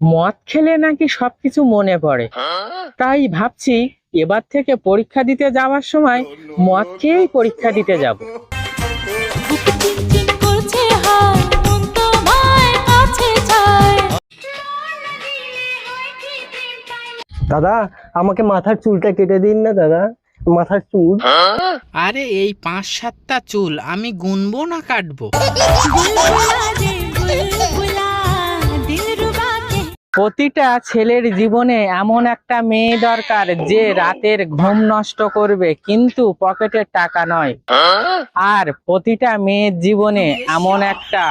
মদ খেলে নাকি সবকিছু মনে পড়ে। তাই ভাবছি এবার থেকে পরীক্ষা দিতে যাওয়ার সময় মদ খেয়েই পরীক্ষা দিতে যাব। দাদা আমাকে মাথার চুলটা কেটে দিন না দাদা। মাথার চুল। আরে এই পাঁচ সাতটা চুল আমি গুনবো না কাটবো? প্রতিটা ছেলের জীবনে এমন একটা মেয়ে দরকার যে রাতের ঘুম নষ্ট করবে, কিন্তু পকেটের টাকা নয়। আর প্রতিটা মেয়ের জীবনে এমন একটা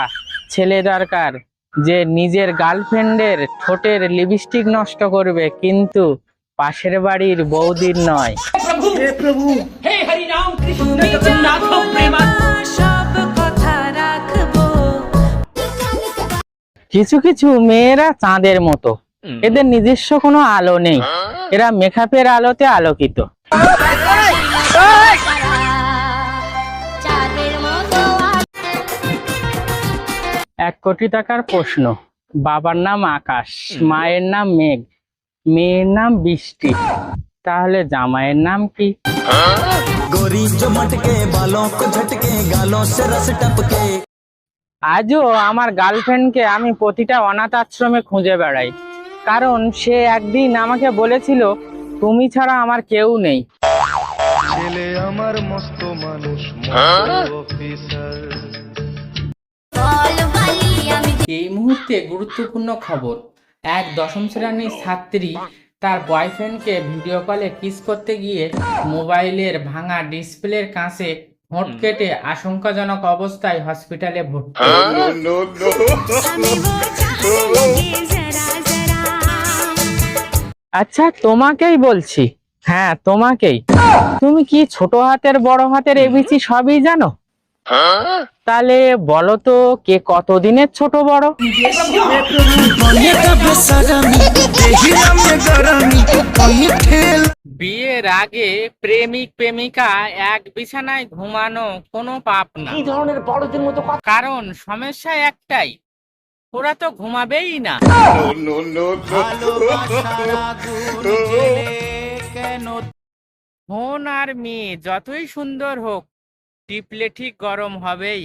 ছেলে দরকার যে নিজের গার্লফ্রেন্ডের ঠোঁটের লিপস্টিক নষ্ট করবে, কিন্তু পাশের বাড়ির বৌদির নয়। তুমি যা বলবা সব কথা কিছু কিছু মেয়েরা চাঁদের মতো। এদের নিজস্ব কোনো আলো নেই। এরা মেকআপের আলোতে আলোকিত। এক কোটি টাকার প্রশ্ন। বাবার নাম আকাশ মায়ের নাম মেঘ মেয়ের নাম বৃষ্টি। তাহলে জামাইয়ের নাম কি? গরিব জমটকে বালক ঝটকে গালো টপকে। আজও আমার গার্লফ্রেন্ডকে আমি প্রতিটা অনাথ আশ্রমে খুঁজে বেড়াই। কারণ সে একদিন আমাকে বলেছিল তুমি ছাড়া আমার কেউ নেই। ছেলে আমার মস্ত মানুষ আমি এই মুহূর্তে গুরুত্বপূর্ণ খবর। এক দশম শ্রেণির ছাত্রী তার বয়ফ্রেন্ডকে ভিডিও কলে কিস করতে গিয়ে মোবাইলের ভাঙা ডিসপ্লের কাছে ঠোঁট কেটে আশঙ্কাজনক অবস্থায় হসপিটালে ভর্তি। আচ্ছা তোমাকেই বলছি। হ্যাঁ তোমাকেই। তুমি কি ছোট হাতের বড় হাতের এবিসি সবই জানো? তাহলে বলো তো কে কতদিনের ছোট বড়? বিয়ের আগে প্রেমিক প্রেমিকা এক বিছানায় ঘুমানো কোনো পাপ না। কি ধরনের বড়দের মতো কথা? কারণ সমস্যা একটাই ওরা তো ঘুমাবেই না। ফোন আর মেয়ে যতই সুন্দর হোক টিপলে ঠিক গরম হবেই।